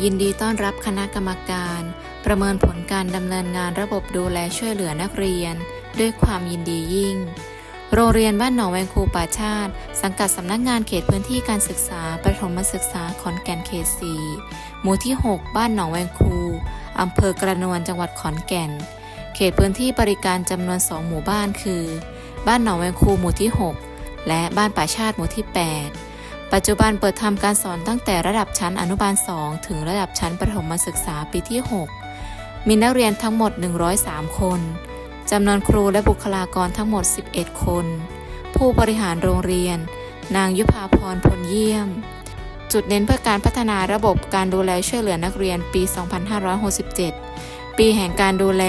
ยินดีต้อนรับคณะกรรมการ ประเมินผลการดำเนินงานระบบดูแลช่วยเหลือนักเรียน ด้วยความยินดียิ่ง โรงเรียนบ้านหนองแวงคูป่าชาติ สังกัดสำนักงานเขตพื้นที่การศึกษาประถมศึกษาขอนแก่นเขต4หมู่ที่ 6 บ้านหนองแวงคูอำเภอกระนวนจังหวัดขอนแก่น เขตพื้นที่บริการจำนวน 2 หมู่บ้านคือ บ้านหนองแวงคูหมู่ที่ 6 และบ้านป่าชาติหมู่ที่ 8 ปัจจุบันเปิดทำการสอนตั้งแต่ระดับชั้นอนุบาล 2 ถึงระดับชั้นประถมศึกษาปีที่ 6 มีนักเรียนทั้งหมด 103 คน จำนวนครูและบุคลากรทั้งหมด 11 คน ผู้บริหารโรงเรียน นางยุพาพรพลเยี่ยม จุดเน้นเพื่อการพัฒนาระบบการดูแลช่วยเหลือนักเรียนปี 2567 ปีแห่งการดูแล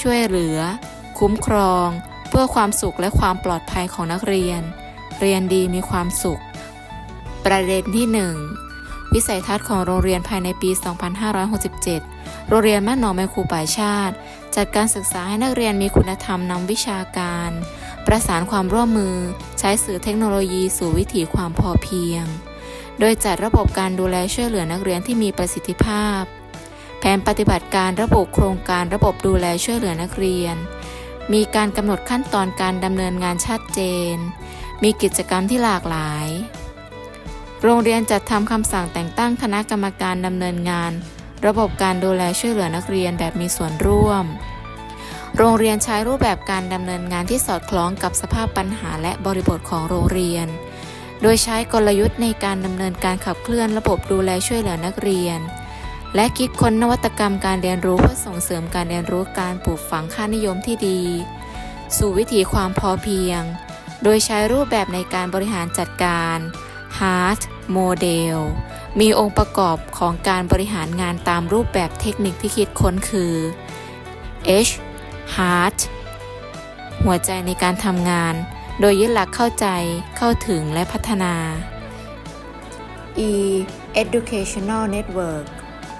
ช่วยเหลือ คุ้มครอง เพื่อความสุขและความปลอดภัยของนักเรียน เรียนดีมีความสุข ประเด็นที่ 1 วิสัยทัศน์ของโรงเรียนภายในปี 2567 โรงเรียนบ้านหนองแมคูป่ายชาติ จัดการศึกษาให้นักเรียนมีคุณธรรมนำวิชาการ ประสานความร่วมมือ ใช้สื่อเทคโนโลยีสู่วิถีความพอเพียง โดยจัดระบบการดูแลช่วยเหลือนักเรียนที่มีประสิทธิภาพ แผนปฏิบัติการระบบโครงการระบบดูแลช่วยเหลือนักเรียน มีการกำหนดขั้นตอนการดำเนินงานชัดเจน มีกิจกรรมที่หลากหลาย โรงเรียนจัดทำคำสั่งแต่งตั้งคณะกรรมการดำเนินงาน ระบบการดูแลช่วยเหลือนักเรียนแบบมีส่วนร่วม โรงเรียนใช้รูปแบบการดำเนินงานที่สอดคล้องกับสภาพปัญหาและบริบทของโรงเรียน โดยใช้กลยุทธ์ในการดำเนินการขับเคลื่อนระบบดูแลช่วยเหลือนักเรียน และคิดค้นนวัตกรรมการเรียนรู้เพื่อส่งเสริมการเรียนรู้การปลูกฝังค่านิยมที่ดี สู่วิถีความพอเพียง โดยใช้รูปแบบในการบริหารจัดการ HART Model มีองค์ประกอบของการบริหารงานตามรูปแบบเทคนิคที่คิดค้นคือ H Heart หัวใจในการทำงาน โดยยึดหลักเข้าใจเข้าถึงและพัฒนา E Educational Network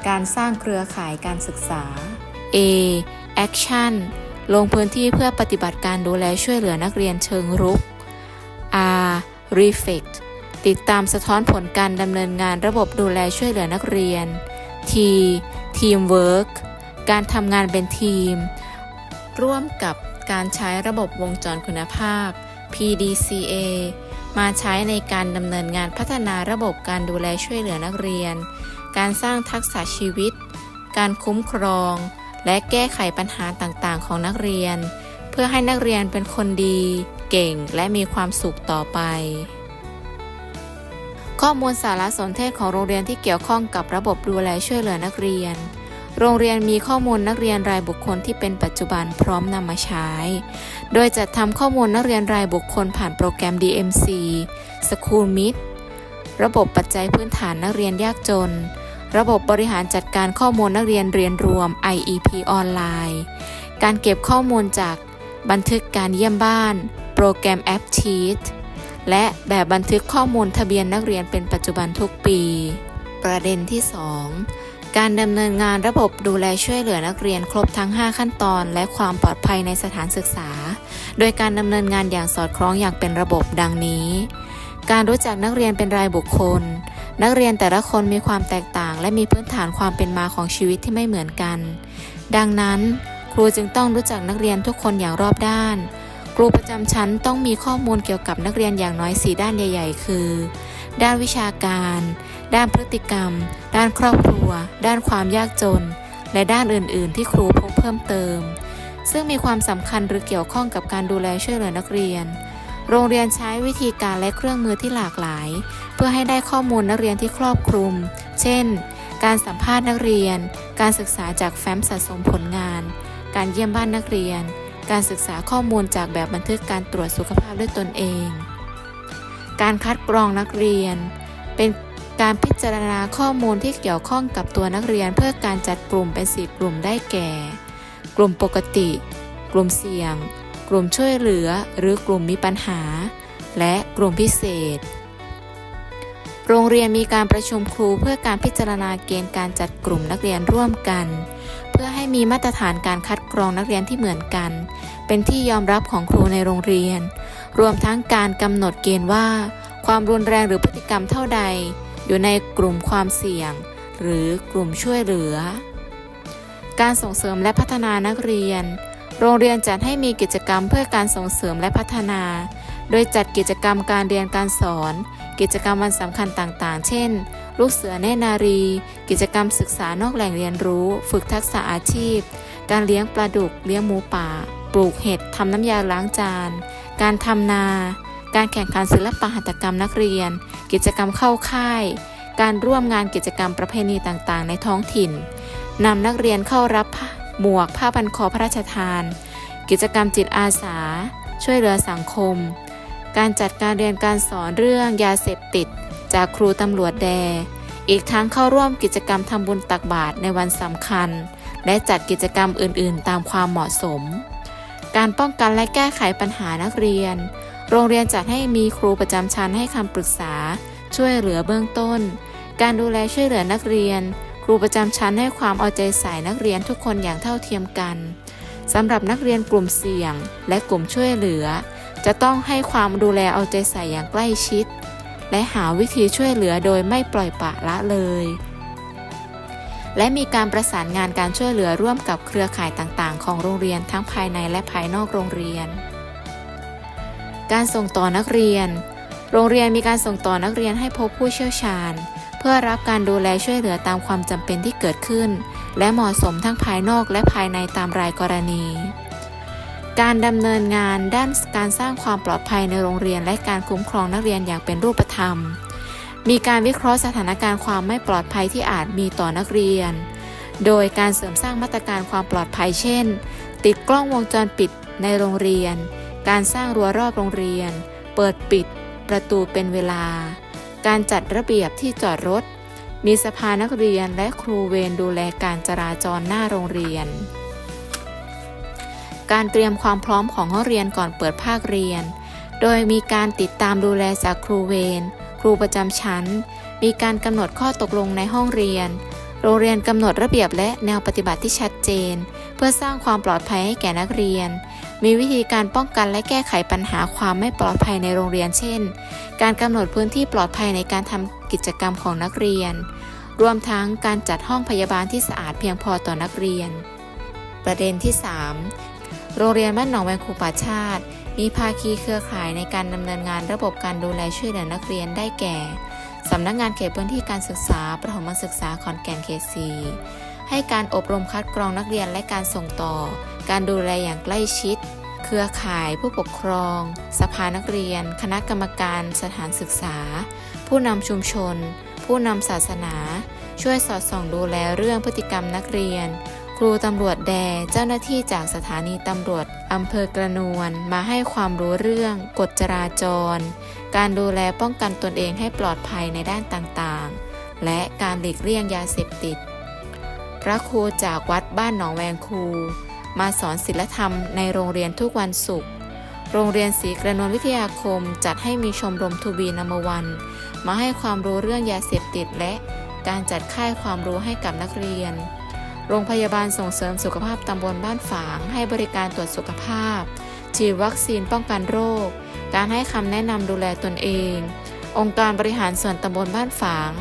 การสร้างเครือข่ายการศึกษา A Action ลงพื้นที่เพื่อปฏิบัติการดูแลช่วยเหลือนักเรียนเชิงรุก R Reflect ติดตามสะท้อนผลการดำเนินงานระบบดูแลช่วยเหลือนักเรียน T Teamwork การทำงานเป็นทีม ร่วมกับการใช้ระบบวงจรคุณภาพ PDCA มาใช้ในการดำเนินงานพัฒนาระบบการดูแลช่วยเหลือนักเรียน การสร้างทักษะชีวิต การคุ้มครอง และแก้ไขปัญหาต่างๆ ของนักเรียน เพื่อให้นักเรียนเป็นคนดี เก่งและมีความสุขต่อไป ข้อมูลสารสนเทศของโรงเรียนที่เกี่ยวข้องกับระบบดูแลช่วยเหลือนักเรียน โรงเรียนมีข้อมูลนักเรียนรายบุคคลที่เป็นปัจจุบันพร้อมนำมาใช้ โดยจัดทำข้อมูลนักเรียนรายบุคคลผ่านโปรแกรม DMC School Meet ระบบปัจจัยพื้นฐานนักเรียนยากจน ระบบบริหารจัดการข้อมูลนักเรียนเรียนรวม IEP ออนไลน์ การเก็บข้อมูลจากบันทึกการเยี่ยมบ้าน โปรแกรมแอป Sheet และแบบบันทึกข้อมูลทะเบียนนักเรียนเป็นปัจจุบันทุกปี ประเด็นที่ 2 การดำเนินงานระบบดูแลช่วยเหลือนักเรียนครบทั้ง 5 ขั้นตอน และความปลอดภัยในสถานศึกษา โดยการดำเนินงานอย่างสอดคล้องอย่างเป็นระบบดังนี้ การรู้จักนักเรียนเป็นรายบุคคล นักเรียนแต่ละคนมีความแตกต่าง และมีพื้นฐานความเป็นมาของชีวิตที่ไม่เหมือนกัน ดังนั้น ครูจึงต้องรู้จักนักเรียนทุกคนอย่างรอบด้าน ครูประจำชั้นต้องมีข้อมูลเกี่ยวกับนักเรียนอย่างน้อย 4 ด้านใหญ่ ๆ คือ ด้านวิชาการ ด้านพฤติกรรม ด้านครอบครัว ด้านความยากจน และด้านอื่น ๆ ที่ครูพบเพิ่มเติม ซึ่งมีความสำคัญหรือเกี่ยวข้องกับการดูแลช่วยเหลือนักเรียน โรงเรียนใช้วิธีการและเครื่องมือที่หลากหลาย เพื่อให้ได้ข้อมูลนักเรียนที่ครอบคลุม เช่น การสัมภาษณ์นักเรียน การศึกษาจากแฟ้มสะสมผลงาน การเยี่ยมบ้านนักเรียน การศึกษาข้อมูลจากแบบบันทึกการตรวจสุขภาพด้วยตนเอง การคัดกรองนักเรียน เป็นการพิจารณาข้อมูลที่เกี่ยวข้องกับตัวนักเรียน เพื่อการจัดกลุ่มเป็นสี่กลุ่มได้แก่ กลุ่มปกติ กลุ่มเสี่ยง กลุ่มช่วยเหลือ หรือกลุ่มมีปัญหา และกลุ่มพิเศษ โรงเรียนมีการประชุมครูเพื่อการพิจารณาเกณฑ์การจัดกลุ่มนักเรียนร่วมกัน เพื่อให้มีมาตรฐานการคัดกรองนักเรียนที่เหมือนกัน เป็นที่ยอมรับของครูในโรงเรียน รวมทั้งการกำหนดเกณฑ์ว่า ความรุนแรงหรือพฤติกรรมเท่าใด อยู่ในกลุ่มความเสี่ยง หรือกลุ่มช่วยเหลือ การส่งเสริมและพัฒนานักเรียน โรงเรียนจัดให้มีกิจกรรมเพื่อการส่งเสริมและพัฒนา โดยจัดกิจกรรมการเรียนการสอน กิจกรรมวันสำคัญต่างๆ เช่น ลูกเสือเนนารี กิจกรรมศึกษานอกแหล่งเรียนรู้ ฝึกทักษะอาชีพ การเลี้ยงปลาดุก เลี้ยงหมูป่า ปลูกเห็ดทำน้ำยาล้างจาน การทำนา การแข่งขันศิลปะหัตถกรรมนักเรียน กิจกรรมเข้าค่าย การร่วมงานกิจกรรมประเพณีต่างๆ ในท้องถิ่นนำนักเรียนเข้ารับหมวกผ้าพันคอพระราชทาน กิจกรรมจิตอาสา ช่วยเหลือสังคม การจัดการเรียนการสอนเรื่องยาเสพติด จากครูตำรวจแด อีกทั้งเข้าร่วมกิจกรรมทำบุญตักบาตรในวันสำคัญ และจัดกิจกรรมอื่น ๆ ตามความเหมาะสม การป้องกันและแก้ไขปัญหานักเรียน โรงเรียนจัดให้มีครูประจำชั้นให้คำปรึกษา ช่วยเหลือเบื้องต้น การดูแลช่วยเหลือนักเรียน ครูประจำชั้นให้ความเอาใจใส่นักเรียนทุกคนอย่างเท่าเทียมกันสำหรับนักเรียนกลุ่มเสี่ยง และกลุ่มช่วยเหลือ จะต้องให้ความดูแลเอาใจใส่อย่างใกล้ชิด และหาวิธีช่วยเหลือโดยไม่ปล่อยปละละเลย และมีการประสานงานการช่วยเหลือร่วมกับเครือข่ายต่างๆ ของโรงเรียนทั้งภายในและภายนอกโรงเรียน การส่งต่อนักเรียน โรงเรียนมีการส่งต่อนักเรียนให้พบผู้เชี่ยวชาญ เพื่อรับการดูแลช่วยเหลือตามความจำเป็นที่เกิดขึ้น และเหมาะสมทั้งภายนอกและภายในตามรายกรณี การดำเนินงานด้านการสร้างความปลอดภัยในโรงเรียน และการคุ้มครองนักเรียนอย่างเป็นรูปธรรม มีการวิเคราะห์สถานการณ์ความไม่ปลอดภัยที่อาจมีต่อนักเรียน โดยการเสริมสร้างมาตรการความปลอดภัยเช่น ติดกล้องวงจรปิดในโรงเรียน การสร้างรั้วรอบโรงเรียน เปิดปิด ประตูเป็นเวลา การจัดระเบียบที่จอดรถ มีสภานักเรียนและครูเวรดูแลการจราจรหน้าโรงเรียน การเตรียมความพร้อมของห้องเรียนก่อนเปิดภาคเรียน โดยมีการติดตามดูแลจากครูเวรครูประจำชั้น มีการกำหนดข้อตกลงในห้องเรียน โรงเรียนกำหนดระเบียบและแนวปฏิบัติที่ชัดเจน เพื่อสร้างความปลอดภัยให้แก่นักเรียน มีวิธีการป้องกันและแก้ไขปัญหาความไม่ปลอดภัยในโรงเรียน เช่น การกำหนดพื้นที่ปลอดภัยในการทำกิจกรรมของนักเรียน รวมทั้งการจัดห้องพยาบาลที่สะอาดเพียงพอต่อนักเรียนประเด็นที่ 3 โรงเรียนบ้านหนองแวงคูป่าชาติ มีภาคีเครือข่ายในการดำเนินงานระบบการดูแลช่วยเหลือนักเรียนได้แก่สำนักงานเขตพื้นที่การศึกษา ประถมศึกษาขอนแก่นเขตสีให้การอบรมคัดกรองนักเรียนและการส่งต่อ การดูแลอย่างใกล้ชิด เครือข่ายผู้ปกครอง สภานักเรียน คณะกรรมการสถานศึกษา ผู้นำชุมชน ผู้นำศาสนา ช่วยสอดส่องดูแลเรื่องพฤติกรรมนักเรียน รูตำรวจแดเจ้าหน้าที่จากสถานีตำรวจอำเภอกระนวลมาให้ความรู้เรื่องกฎจราจร การดูแลป้องกันตนเองให้ปลอดภัยในด้านต่างๆ และการหลีกเลี่ยงยาเสพติด พระครูจากวัดบ้านหนองแวงคู มาสอนศิลธรรมในโรงเรียนทุกวันศุกร์โรงเรียนศรีกระนวลวิทยาคมจัดให้มีชมรมทูบีนัมวัน มาให้ความรู้เรื่องยาเสพติดและการจัดค่ายความรู้ให้กับนักเรียน โรงพยาบาลส่งเสริมสุขภาพตำบลบ้านฝาง ให้บริการตรวจสุขภาพ ฉีดวัคซีนป้องกันโรค การให้คำแนะนำดูแลตนเอง องค์การบริหารส่วนตำบลบ้านฝาง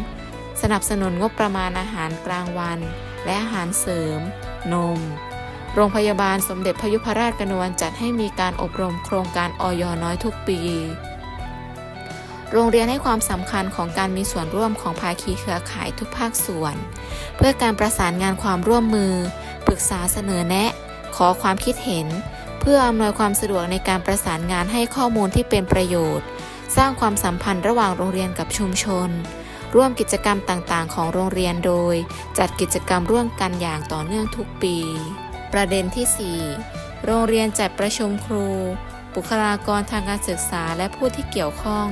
สนับสนุนงบประมาณอาหารกลางวัน และอาหารเสริม นม โรงพยาบาลสมเด็จพยุพราชกนวลจัดให้มีการอบรมโครงการออยน้อยทุกปี โรงเรียนให้ความสำคัญของการมีส่วนร่วมของภาคีเครือข่ายทุกภาคส่วน เพื่อการประสานงานความร่วมมือ ปรึกษาเสนอแนะ ขอความคิดเห็น เพื่ออำนวยความสะดวกในการประสานงานให้ข้อมูลที่เป็นประโยชน์ สร้างความสัมพันธ์ระหว่างโรงเรียนกับชุมชน ร่วมกิจกรรมต่างๆ ของโรงเรียนโดย จัดกิจกรรมร่วมกันอย่างต่อเนื่องทุกปี ประเด็นที่ 4 โรงเรียนจัดประชุมครู บุคลากรทางการศึกษาและผู้ที่เกี่ยวข้อง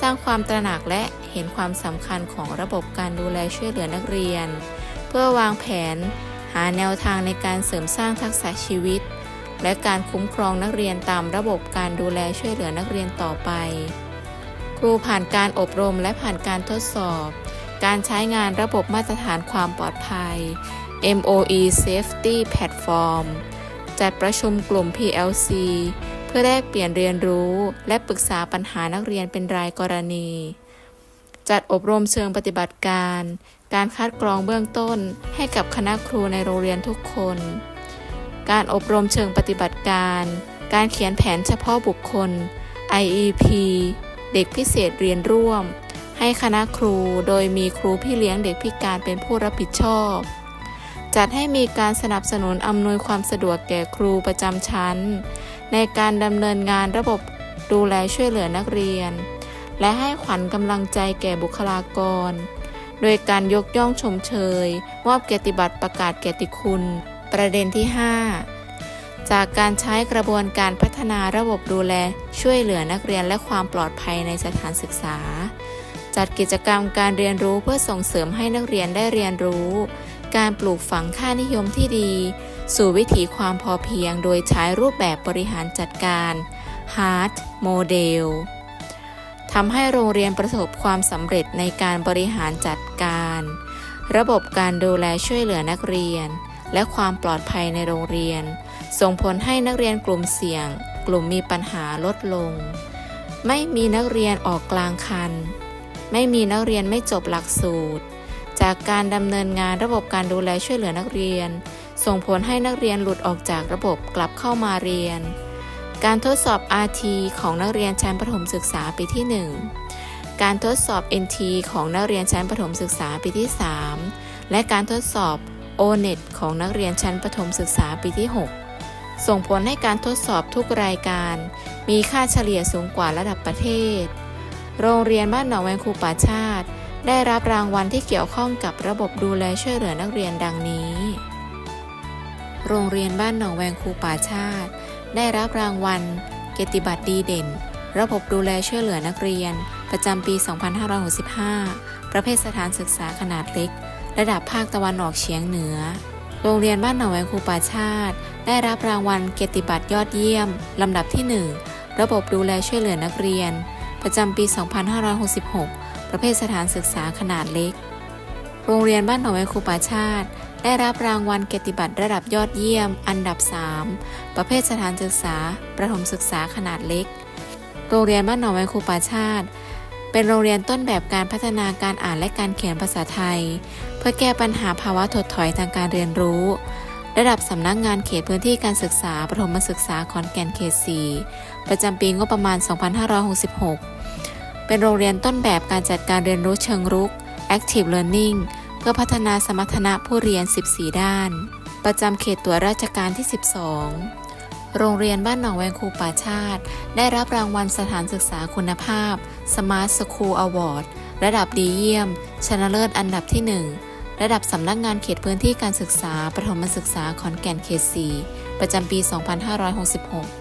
สร้างความตระหนักและเห็นความสำคัญของระบบการดูแลช่วยเหลือนักเรียน เพื่อวางแผน หาแนวทางในการเสริมสร้างทักษะชีวิต และการคุ้มครองนักเรียนตามระบบการดูแลช่วยเหลือนักเรียนต่อไป ครูผ่านการอบรมและผ่านการทดสอบ การใช้งานระบบมาตรฐานความปลอดภัย MOE Safety Platform จัดประชุมกลุ่ม PLC เพื่อแลกเปลี่ยนเรียนรู้และปรึกษาปัญหานักเรียนเป็นรายกรณี จัดอบรมเชิงปฏิบัติการ การคัดกรองเบื้องต้นให้กับคณะครูในโรงเรียนทุกคน การอบรมเชิงปฏิบัติการ การเขียนแผนเฉพาะบุคคล IEP เด็กพิเศษเรียนร่วม ให้คณะครูโดยมีครูพี่เลี้ยงเด็กพิการเป็นผู้รับผิดชอบ จัดให้มีการสนับสนุนอำนวยความสะดวกแก่ครูประจำชั้น ในการดำเนินงานระบบดูแลช่วยเหลือนักเรียน และให้ขวัญกำลังใจแก่บุคลากร โดยการยกย่องชมเชย มอบเกียรติบัตรประกาศเกียรติคุณ ประเด็นที่ 5 จากการใช้กระบวนการพัฒนาระบบดูแลช่วยเหลือนักเรียนและความปลอดภัยในสถานศึกษา จัดกิจกรรมการเรียนรู้เพื่อส่งเสริมให้นักเรียนได้เรียนรู้ การปลูกฝังค่านิยมที่ดี สู่วิถีความพอเพียงโดยใช้รูปแบบบริหารจัดการ HART Model ทำให้โรงเรียนประสบความสำเร็จในการบริหารจัดการ ระบบการดูแลช่วยเหลือนักเรียน และความปลอดภัยในโรงเรียน ส่งผลให้นักเรียนกลุ่มเสี่ยง กลุ่มมีปัญหาลดลง ไม่มีนักเรียนออกกลางคัน ไม่มีนักเรียนไม่จบหลักสูตร จากการดำเนินงานระบบการดูแลช่วยเหลือนักเรียน ส่งผลให้นักเรียนหลุดออกจากระบบกลับเข้ามาเรียน การทดสอบ RT ของนักเรียนชั้นประถมศึกษาปีที่ 1 การทดสอบ NT ของนักเรียนชั้นประถมศึกษาปีที่ 3 และการทดสอบ ONET ของนักเรียนชั้นประถมศึกษาปีที่ 6 ส่งผลให้การทดสอบทุกรายการ มีค่าเฉลี่ยสูงกว่าระดับประเทศ โรงเรียนบ้านหนองแวงคูป่าชาติ ได้รับรางวัลที่เกี่ยวข้องกับระบบดูแลช่วยเหลือนักเรียนดังนี้ โรงเรียนบ้านหนองแวงคูป่าชาติ ได้รับรางวัลเกียรติบัตรดีเด่น ระบบดูแลช่วยเหลือนักเรียน ประจำปี 2565 ประเภทสถานศึกษาขนาดเล็ก ระดับภาคตะวันออกเฉียงเหนือ โรงเรียนบ้านหนองแวงคูป่าชาติ ได้รับรางวัลเกียรติบัตรยอดเยี่ยม ลำดับที่ 1 ระบบดูแลช่วยเหลือนักเรียน ประจำปี 2566 ประเภทสถานศึกษาขนาดเล็ก โรงเรียนบ้านหนองแวงคูป่าชาติ ได้รับรางวัลเกียรติบัตรระดับยอดเยี่ยม อันดับ 3 ประเภทสถานศึกษา ประถมศึกษาขนาดเล็ก โรงเรียนบ้านหนองแวงคูป่าชาติ เป็นโรงเรียนต้นแบบการพัฒนาการอ่านและการเขียนภาษาไทย เพื่อแก้ปัญหาภาวะถดถอยทางการเรียนรู้ระดับสำนักงานเขตพื้นที่การศึกษาประถมศึกษาขอนแก่นเขต 4 ประจำปีงบประมาณ 2566 เป็นโรงเรียนต้นแบบการจัดการเรียนรู้เชิงรุก Active Learning เพื่อพัฒนาสมรรถนะผู้เรียน 14 ด้าน ประจำเขตตัวราชการที่ 12 โรงเรียนบ้านหนองแวงคูป่าชาติ ได้รับรางวัลสถานศึกษาคุณภาพ Smart School Award ระดับดีเยี่ยม ชนะเลิศอันดับที่ 1 ระดับสำนักงานเขตพื้นที่การศึกษา ประถมศึกษาขอนแก่นเขต 4 ประจำปี 2566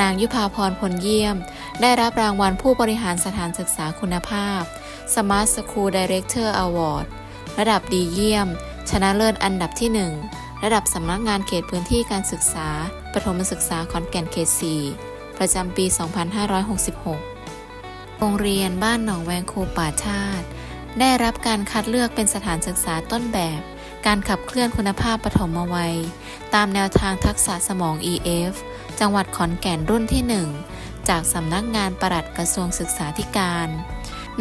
นางยุพาพรพลเยี่ยม ได้รับรางวัลผู้บริหารสถานศึกษาคุณภาพ Smart School Director Award ระดับดีเยี่ยม ชนะเลิศอันดับที่ 1 ระดับสำนักงานเขตพื้นที่การศึกษา ประถมศึกษาขอนแก่นเขต 4 ประจำปี 2566 โรงเรียนบ้านหนองแวงคูป่าชาติ ได้รับการคัดเลือกเป็นสถานศึกษาต้นแบบ การขับเคลื่อนคุณภาพปฐมวัย ตามแนวทางทักษะสมอง EF จังหวัดขอนแก่นรุ่นที่ 1 จากสำนักงานปลัดกระทรวงศึกษาธิการ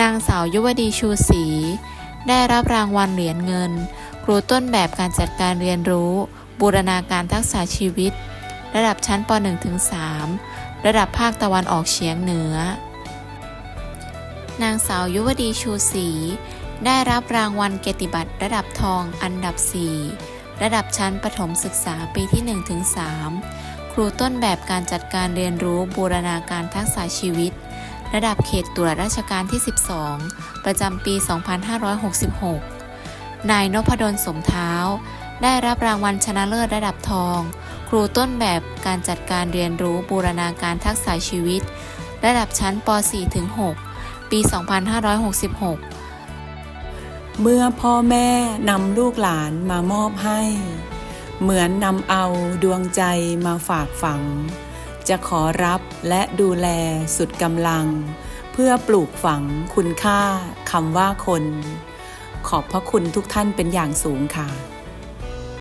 นางสาวยุวดีชูศรีได้รับรางวัลเหรียญเงิน ครูต้นแบบการจัดการเรียนรู้ บูรณาการทักษะชีวิต ระดับชั้นป .1-3 ระดับภาคตะวันออกเฉียงเหนือ นางสาวยุวดีชูศรีได้รับรางวัลเกียรติบัตรระดับทองอันดับ 4 ระดับชั้นประถมศึกษาปีที่ 1-3 ครูต้นแบบการจัดการเรียนรู้บูรณาการทักษะชีวิต ระดับเขตตรวจราชการที่ 12 ประจำปี 2566 นายนพดลสมเท้า ได้รับรางวัลชนะเลิศระดับทอง ครูต้นแบบการจัดการเรียนรู้บูรณาการทักษะชีวิต ระดับชั้นป .4-6 ปี 2566 เมื่อพ่อแม่นำลูกหลานมามอบให้ เหมือนนำเอาดวงใจมาฝากฝัง จะขอรับและดูแลสุดกำลัง เพื่อปลูกฝังคุณค่าคำว่าคน ขอบพระคุณทุกท่านเป็นอย่างสูงค่ะ